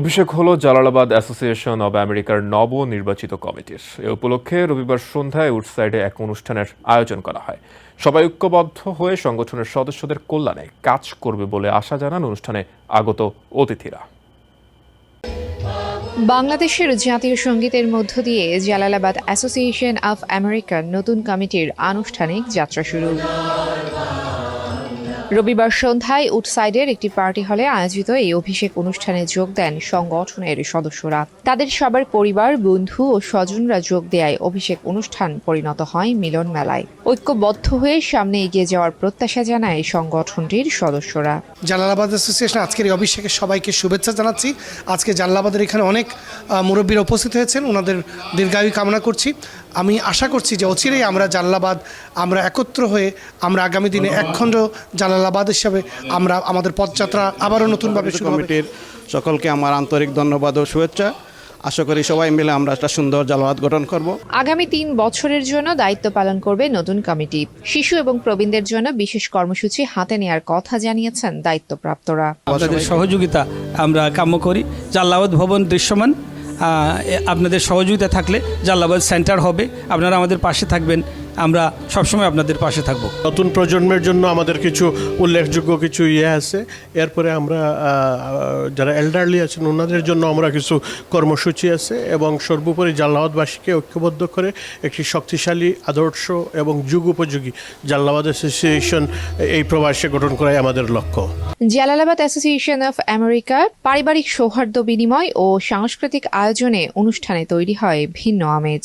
অভিষেক হলো Jalalabad association of আমেরিকার নবনির্বাচিত কমিটির। এ উপলক্ষে রবিবার সন্ধ্যায় উডসাইডে এক অনুষ্ঠানের আয়োজন করা হয়। সবাই ঐক্যবদ্ধ হয়ে সংগঠনের সদস্যদের কল্যাণে কাজ করবে বলে আশা জানান অনুষ্ঠানে আগত অতিথিরা। বাংলাদেশের জাতীয় সঙ্গীতের মধ্য দিয়ে জালালাবাদ অ্যাসোসিয়েশন অফ আমেরিকার নতুন কমিটির আনুষ্ঠানিক যাত্রা শুরু। রবিবার সন্ধ্যায় উডসাইডের একটি পার্টি হলে আয়োজিত এই অভিষেক অনুষ্ঠানে যোগ দেন সংগঠনের সদস্যরা। তাদের সবার পরিবার, বন্ধু ও স্বজনরা যোগ দেয় অভিষেক অনুষ্ঠান পরিণত হয় মিলন মেলায়। ঐক্যবদ্ধ হয়ে সামনে এগিয়ে যাওয়ার প্রত্যাশা জানায় সংগঠনটির সদস্যরা। জালালাবাদ অ্যাসোসিয়েশন আজকের এই অভিষেকে সবাইকে শুভেচ্ছা জানাচ্ছি। আজকে জালালাবাদের এখানে অনেক মুরব্বীরা উপস্থিত হয়েছেন। ওনাদের দীর্ঘায়ু কামনা করছি। আমি আশা করছি যে অচিরেই আমরা জালালাবাদ আমরা একত্র হয়ে আমরা আগামী দিনে একখণ্ড জালালাবাদ হিসাবে আমরা আমাদের পথযাত্রা আবারও নতুনভাবে শুরু কমিটির সকলকে আমার আন্তরিক ধন্যবাদ ও শুভেচ্ছা। আশা করি সবাই মিলে আমরা একটা সুন্দর জালাবাদ গঠন করব। আগামী তিন বছরের জন্য দায়িত্ব পালন করবে নতুন কমিটি। শিশু এবং প্রবীণদের জন্য বিশেষ কর্মসূচি হাতে নেওয়ার কথা জানিয়েছেন দায়িত্বপ্রাপ্তরা। আপনাদের সহযোগিতা আমরা কাম্য করি। জাল্লাবাদ ভবন দৃশ্যমান। আপনাদের সহযোগিতা থাকলে জাল্লাবাদ সেন্টার হবে। আপনারা আমাদের পাশে থাকবেন। আমরা সবসময় আপনাদের পাশে থাকব। নতুন প্রজন্মের জন্য আমাদের কিছু উল্লেখযোগ্য কিছু ইয়ে আছে। এরপরে আমরা যারা এল্ডারলি আছেন ওনাদের জন্য আমরা কিছু কর্মসূচি আছে এবং সর্বোপরি জাল্লাবাদবাসীকে ঐক্যবদ্ধ করে একটি শক্তিশালী আদর্শ এবং যুগ উপযোগী জাল্লাবাদ অ্যাসোসিয়েশন এই প্রবাসে গঠন করাই আমাদের লক্ষ্য। জালালাবাদ অ্যাসোসিয়েশন অফ আমেরিকা পারিবারিক সৌহার্দ্য বিনিময় ও সাংস্কৃতিক আয়োজনে অনুষ্ঠানে তৈরি হয় ভিন্ন আমেজ।